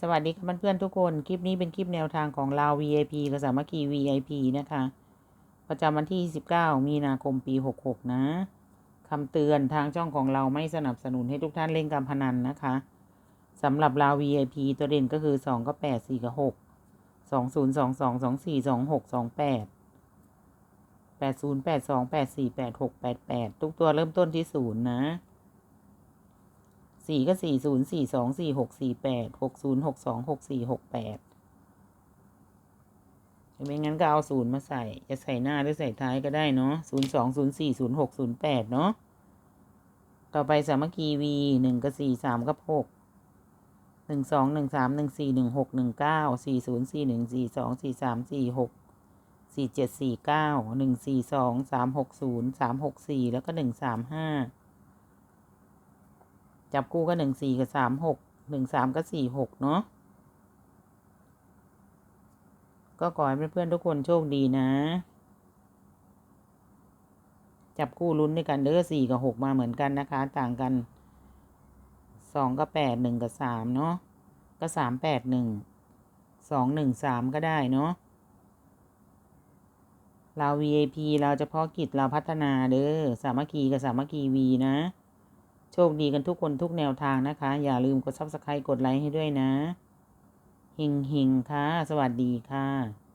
สวัสดีค่ะเพื่อนๆทุกคน คลิปนี้เป็นคลิปแนวทางของลาว VIP กับสามัคคี VIP นะคะ ประจำวันที่ 19 มีนาคมปี 66 นะคำเตือนทางช่องของเราไม่สนับสนุนให้ทุกท่านเล่นการพนันนะคะสำหรับลาว VIP ตัวเด่นก็คือ 2 ก็ 8 4 กับ 6 2 0 2 2 2 4 2 6 2 8 8 0 8 2 8 4 8 6 8 8 ทุกตัวเริ่มต้นที่ 0 นะ สี่ก็สี่ศูนย์สี่สองสี่หกสี่แปดหกศูนย์หกสองหกสี่หกแปดไม่งั้นก็เอาศูนย์มาใส่ จะใส่หน้าหรือใส่ท้ายก็ได้เนาะศูนย์สองศูนย์สี่ศูนย์หกศูนย์แปดเนาะ ต่อไปสามัคคีวีหนึ่งกับสี่สามกับหกหนึ่งสองหนึ่งสามหนึ่งสี่หนึ่งหกหนึ่งเก้าสี่ศูนย์สี่หนึ่งสี่สองสี่สามสี่หกสี่เจ็ดสี่เก้าหนึ่งสี่สองสามหกศูนย์สามหกสี่แล้วก็หนึ่งสามห้า จับคู่ก็หนึ่งสี่กับสามหกหนึ่งสามก็สี่หกเนาะก็ขอให้เพื่อนๆทุกคนโชคดีนะ จับคู่ลุ้นด้วยกันเด้อสี่กับหกมาเหมือนกันนะคะ ต่างกันสองกับแปดหนึ่งกับสามเนาะก็สามแปดหนึ่งสองหนึ่งสามก็ได้เนาะเรา VIP เราเฉพาะกิจเราพัฒนาเด้อสามัคคีกับสามัคคีวีนะ โชคดีกันทุกคนทุกแนวทางนะคะ อย่าลืมกด subscribe กดไลค์ให้ด้วยนะ หิงหิงค่ะ สวัสดีค่ะ